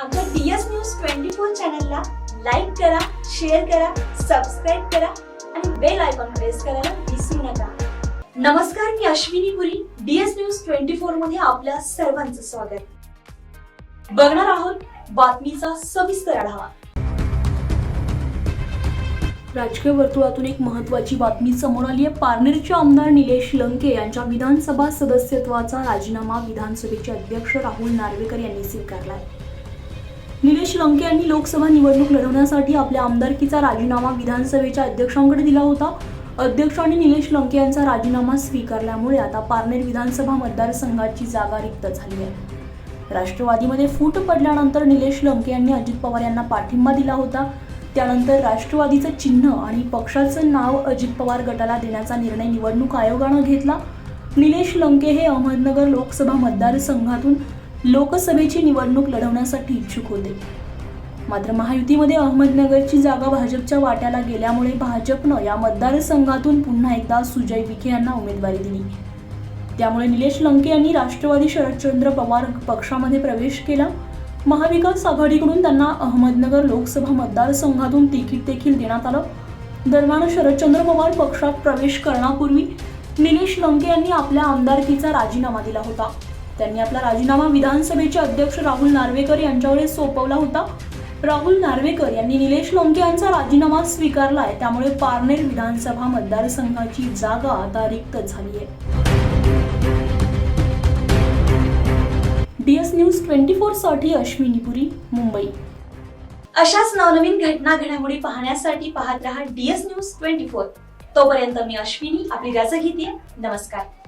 आमच्या DS news twenty four चॅनलला like करा शेअर करा सबस्क्राईब करा आणि बेल आयकॉन प्रेस करायला विसरू नका. नमस्कार मी Ashwini Puri DS news twenty फोरमध्ये आपल्या सर्वांचं स्वागत. बघणार आहोत बातमीचा सविस्तर आढावा. राजकीय वर्तुळातून एक महत्वाची बातमी समोर आली आहे. पारनेरचे आमदार निलेश लंके यांच्या विधानसभा सदस्यत्वाचा राजीनामा विधानसभेचे अध्यक्ष राहुल नार्वेकर यांनी स्वीकारलाय. निलेश लंके यांनी लोकसभा निवडणूक लढवण्यासाठी आपल्या आमदारकीचा राजीनामा विधानसभेच्या अध्यक्षांकडे दिला होता. अध्यक्षांनी निलेश लंके यांचा राजीनामा स्वीकारल्यामुळे आता पारनेर विधानसभा मतदारसंघाची जागा रिक्त झाली आहे. राष्ट्रवादीमध्ये फूट पडल्यानंतर निलेश लंके यांनी अजित पवार यांना पाठिंबा दिला होता. त्यानंतर राष्ट्रवादीचं चिन्ह आणि पक्षाचं नाव अजित पवार गटाला देण्याचा निर्णय निवडणूक आयोगानं घेतला. निलेश लंके हे अहमदनगर लोकसभा मतदारसंघातून लोकसभेची निवडणूक लढवण्यासाठी इच्छुक होते. मात्र महायुतीमध्ये अहमदनगरची जागा भाजपच्या वाट्याला गेल्यामुळे भाजपनं या मतदारसंघातून पुन्हा एकदा सुजय विखे यांना उमेदवारी दिली. त्यामुळे निलेश लंके यांनी राष्ट्रवादी शरदचंद्र पवार पक्षामध्ये प्रवेश केला. महाविकास आघाडीकडून त्यांना अहमदनगर लोकसभा मतदारसंघातून तिकीट देखील देण्यात आलं. दरम्यान शरदचंद्र पवार पक्षात प्रवेश करण्यापूर्वी निलेश लंके यांनी आपल्या आमदारकीचा राजीनामा दिला होता. त्यांनी आपला राजीनामा विधानसभेचे अध्यक्ष राहुल नार्वेकर यांच्याकडे सोपवला होता. राहुल नार्वेकर यांनी निलेश लंके यांचा राजीनामा स्वीकारलाय. त्यामुळे पारनेर विधानसभा मतदारसंघाची जागा आता रिक्त झाली आहे. डीएस न्यूज ट्वेंटी फोरसाठी अश्विनी पुरी मुंबई. अशाच नवनवीन घटना घडामोडी पाहण्यासाठी पाहत रहा डीएस न्यूज ट्वेंटी फोर. तोपर्यंत मी अश्विनी आपली रजा घेते. नमस्कार.